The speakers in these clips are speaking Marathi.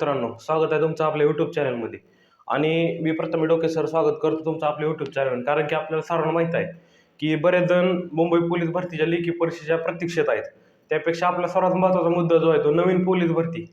मित्रांनो स्वागत आहे तुमचं आपल्या यूट्यूब चॅनलमध्ये आणि मी प्रथम डोके सर स्वागत करतो तुमचं आपल्या यूट्यूब चॅनल कारण की आपल्याला सर्वांना माहीत आहे की बरेच जण मुंबई पोलीस भरतीच्या लेखी परीक्षेच्या प्रतीक्षेत आहेत. त्यापेक्षा आपला सर्वात महत्त्वाचा मुद्दा जो आहे तो नवीन पोलीस भरती.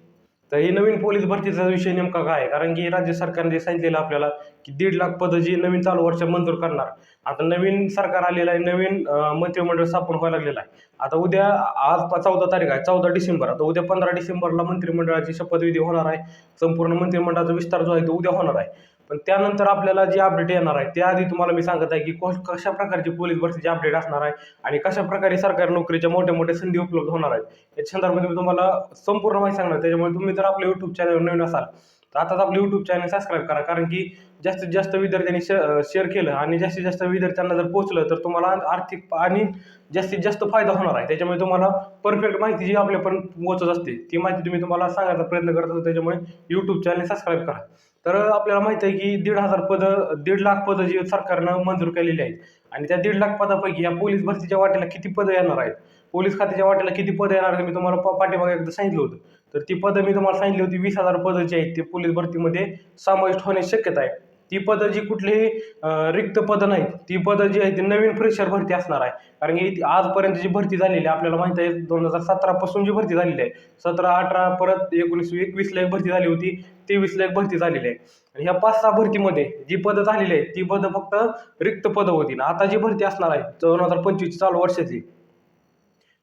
तर हे नवीन पोलीस भरतीचा विषय नेमका काय आहे? कारण की राज्य सरकारने जे सांगितलेलं आपल्याला की दीड लाख पदं जी नवीन चालू वर्ष मंजूर करणार. आता नवीन सरकार आलेलं आहे नवीन मंत्रिमंडळ स्थापन व्हायला लागलेलं आहे. आता उद्या आज चौदा तारीख आहे चौदा डिसेंबर. आता उद्या पंधरा डिसेंबरला मंत्रिमंडळाची शपथविधी होणार आहे. संपूर्ण मंत्रिमंडळाचा विस्तार जो आहे तो उद्या होणार आहे. पण त्यानंतर आपल्याला जे अपडेट येणार आहे त्याआधी तुम्हाला मी सांगत आहे की को- कशा प्रकारची पोलीस भरतीची अपडेट असणार आहे आणि कशा प्रकारे सरकारी नोकरीच्या मोठ्या मोठ्या संधी उपलब्ध होणार आहेत याच्या संदर्भामध्ये मी तुम्हाला संपूर्ण माहिती सांगणार त्याच्यामुळे तुम्ही जर आपल्या यूट्यूब चॅनल नवीन असाल तर आताच आपलं यूट्यूब चॅनल सबस्क्राईब करा. कारण की जास्तीत जास्त विद्यार्थ्यांनी शेअर केलं आणि जास्तीत जास्त विद्यार्थ्यांना जर पोहोचलं तर तुम्हाला आर्थिक आणि जास्तीत जास्त फायदा होणार आहे. त्याच्यामुळे तुम्हाला परफेक्ट माहिती जी आपल्यापर्यंत पोहोचत असते ती माहिती तुम्ही तुम्हाला सांगायचा प्रयत्न करत असतो त्याच्यामुळे यूट्यूब चॅनल सबस्क्राईब करा. तर आपल्याला माहीत आहे की दीड हजार पदं दीड लाख पदं जी सरकारनं मंजूर केलेली आहेत. आणि त्या दीड लाख पदापैकी या पोलीस भरतीच्या वाटेला किती पदं येणार आहेत? पोलीस खात्याच्या वाटेला किती पदं येणार आहेत मी तुम्हाला पा- पाठीमागे एकदा सांगितलं होतं. तर ती पदं मी तुम्हाला सांगितली होती वीस हजार पदं जी आहेत ती पोलीस भरतीमध्ये समाविष्ट होण्याची शक्यता आहे. ती पदं जी कुठलीही रिक्त पदं नाहीत ती पदं जी आहेत ती नवीन फ्रेशर भरती असणार आहे. कारण की आजपर्यंत जी भरती झालेली आहे आपल्याला माहिती आहे दोन हजार सतरापासून जी भरती झालेली आहे सतरा अठरा परत एकोणीस एकवीसला एक भरती झाली होती तेवीसला एक भरती झालेली आहे. आणि ह्या पाच सहा भरतीमध्ये जी पदं झालेली आहेत ती पदं फक्त रिक्त पदं होती. आणि आता जी भरती असणार आहे दोन हजार पंचवीस चालू वर्षाची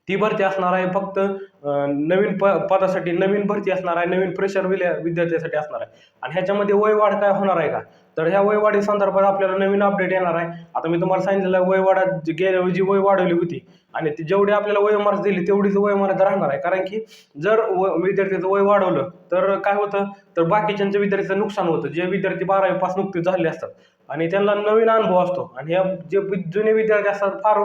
ती भरती असणार आहे फक्त नवीन प पदासाठी नवीन भरती असणार आहे नवीन प्रेशर विद्या विद्यार्थ्यासाठी असणार आहे. आणि ह्याच्यामध्ये वयवाढ काय होणार आहे का? तर ह्या वयवाढी संदर्भात आपल्याला नवीन अपडेट येणार आहे. आता मी तुम्हाला सांगितलेलं वयवाढात वयवाढा गेल्या जी वय वाढवली होती आणि ती जेवढी आपल्याला वयोमर्यादा दिली तेवढीच वयोमर्यादा राहणार आहे. कारण की जर व विद्यार्थ्याचं वय वाढवलं तर काय होतं? तर बाकीच्यांच्या विद्यार्थ्याचं नुकसान होतं. जे विद्यार्थी बारावी पास नुकतेच झाले असतात. आणि त्यांना नवीन अनुभव असतो. आणि या जे जुने विद्यार्थी असतात फार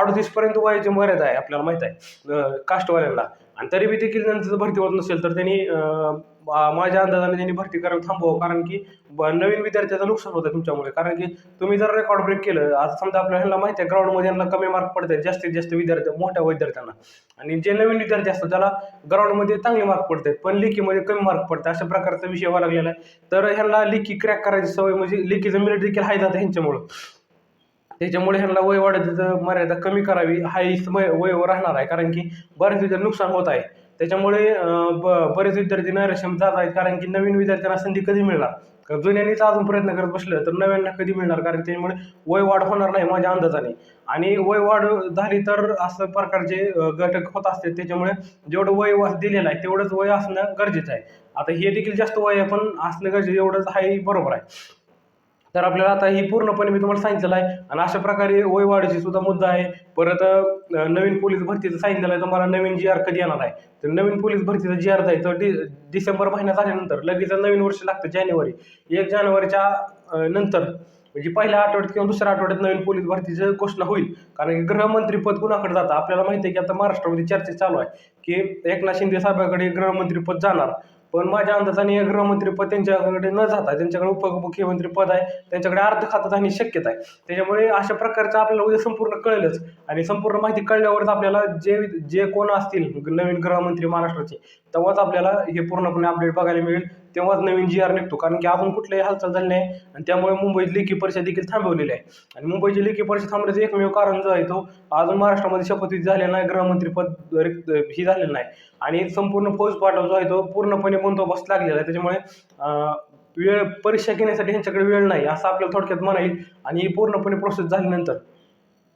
अडतीसपर्यंत वयाची मर्यादा आहे आपल्याला माहीत आहे कास्टवाल्यांना. आणि तरी बी देखील त्यांचं भरती होत नसेल तर त्यांनी माझ्या अंदाजाने त्यांनी भरती करायला थांबवावं. कारण की ब- नवीन विद्यार्थ्याचं नुकसान होतं तुमच्यामुळे. कारण की तुम्ही जर रेकॉर्ड ब्रेक केलं आज समजा आपल्याला ह्यांना माहिती आहे ग्राउंडमध्ये यांना कमी मार्क पडतात जास्तीत जास्त विद्यार्थी मोठ्या विद्यार्थ्यांना. आणि जे नवीन विद्यार्थी असतात त्याला ग्राउंडमध्ये चांगले मार्क पडतात पण लेखीमध्ये कमी मार्क पडतात अशा प्रकारचा विषय व्हायला लागलेला आहे. तर ह्यांना लेखी क्रॅक करायची सवय म्हणजे लेखीचं मिनिट देखील आहे जातं ह्यांच्यामुळं. त्याच्यामुळे ह्यांना वय वाढत मर्यादा कमी करावी हा वय वय राहणार आहे. कारण की बऱ्याच विद्यार्थी नुकसान होत आहे. त्याच्यामुळे ब बरेच विद्यार्थी नैराश्यम जात आहेत कारण की नवीन विद्यार्थ्यांना संधी कधी मिळणार? कारण जुन्यांनीच अजून प्रयत्न करत बसलं तर नव्यांना कधी मिळणार? कारण त्याच्यामुळे वय वाढ होणार नाही माझ्या अंदाजाने. आणि वय वाढ झाली तर असं प्रकारचे घटक होत असते. त्याच्यामुळे जेवढं वय वास दिलेलं आहे तेवढंच वय असणं गरजेचं आहे. आता हे देखील जास्त वय पण असणं गरजेचं एवढंच आहे बरोबर आहे. तर आपल्याला आता ही पूर्णपणे मी तुम्हाला सांगितलेलं आहे. आणि अशा प्रकारे वय वाढीची सुद्धा मुद्दा आहे. परत नवीन पोलीस भरतीचं सांगितलेलं आहे. तुम्हाला नवीन जी आर कधी येणार आहे? तर नवीन पोलीस भरतीचं जी आर आहे तर डि डिसेंबर महिन्यात झाल्यानंतर लगेच नवीन वर्ष लागतं जानेवारी. एक जानेवारीच्या नंतर म्हणजे पहिल्या आठवड्यात किंवा दुसऱ्या आठवड्यात नवीन पोलीस भरतीचं घोषणा होईल. कारण की गृहमंत्रीपद कुणाकडे जातं? आपल्याला माहिती आहे की आता महाराष्ट्रामध्ये चर्चा चालू आहे की एकनाथ शिंदे साहेबांकडे गृहमंत्रीपद जाणार. पण माझ्या अंदाजाने हे गृहमंत्रीपद त्यांच्याकडे न जाता त्यांच्याकडे उपमुख्यमंत्री पद आहे त्यांच्याकडे अर्ध खातं जाण्याची शक्यता आहे. त्याच्यामुळे अशा प्रकारचं आपल्याला उद्या संपूर्ण कळेलच. आणि संपूर्ण माहिती कळल्यावरच आपल्याला जे जे कोण असतील नवीन गृहमंत्री महाराष्ट्राचे तेव्हाच आपल्याला हे पूर्णपणे अपडेट बघायला मिळेल. तेव्हाच नवीन जी आर निघतो. कारण की अजून कुठल्याही हालचाल झाली नाही. आणि त्यामुळे मुंबईत लेखी परीक्षा देखील थांबवलेली आहे. आणि मुंबईची लेखी परीक्षा थांबण्याचं एकमेव कारण जो आहे तो अजून महाराष्ट्रामध्ये शपथविधी झालेला नाही. गृहमंत्रीपद रिक्त ही झालेलं नाही. आणि संपूर्ण फौज पाठव जो आहे तो पूर्णपणे बंदोबस्त लागलेला आहे. त्याच्यामुळे वेळ परीक्षा घेण्यासाठी ह्यांच्याकडे वेळ नाही. असं आपल्याला थोडक्यात म्हणा येईल. आणि ही पूर्णपणे प्रोसेस झाल्यानंतर.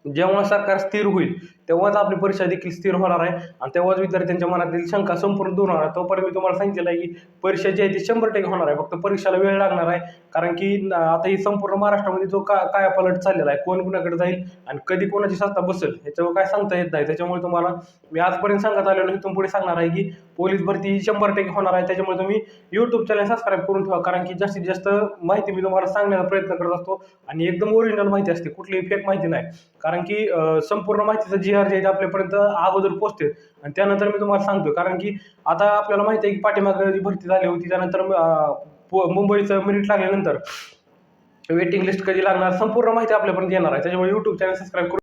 जेव्हा सरकार स्थिर होईल तेव्हाच आपली परीक्षा देखील स्थिर होणार आहे. आणि तेव्हाच विद्यार्थ्यांच्या मनातील शंका संपूर्ण दूर होणार आहे. तोपर्यंत मी तुम्हाला सांगितलेलं आहे की परीक्षा जी आहे ती शंभर टक्के होणार आहे. फक्त परीक्षेला वेळ लागणार आहे. कारण की आता ही संपूर्ण महाराष्ट्रामध्ये जो का काय पलट चाललेला आहे कोण कुणाकडे जाईल आणि कधी कोणाची सत्ता बसेल ह्याच्यावर काय सांगता येत नाही. त्याच्यामुळे तुम्हाला मी आजपर्यंत सांगत आलेलो इथून पुढे सांगणार आहे की पोलीस भरती ही शंभर टक्के होणार आहे. त्याच्यामुळे तुम्ही यूट्यूब चॅनल सबस्क्राईब करून ठेवा. कारण की जास्तीत जास्त माहिती मी तुम्हाला सांगण्याचा प्रयत्न करत असतो. आणि एकदम ओरिजिनल माहिती असते. कुठलीही फेक माहिती नाही. कारण कारण की संपूर्ण माहितीचं जी आर जे आहे ते आपल्यापर्यंत अगोदर पोहोचते. आणि त्यानंतर मी तुम्हाला सांगतो कारण की आता आपल्याला माहिती आहे की पाठीमागं जी भरती झाली होती त्यानंतर मुंबईचं मिनिट लागल्यानंतर वेटिंग लिस्ट कधी लागणार संपूर्ण माहिती आपल्यापर्यंत येणार आहे. त्याच्यामुळे यूट्यूब चॅनल सबस्क्राईब करून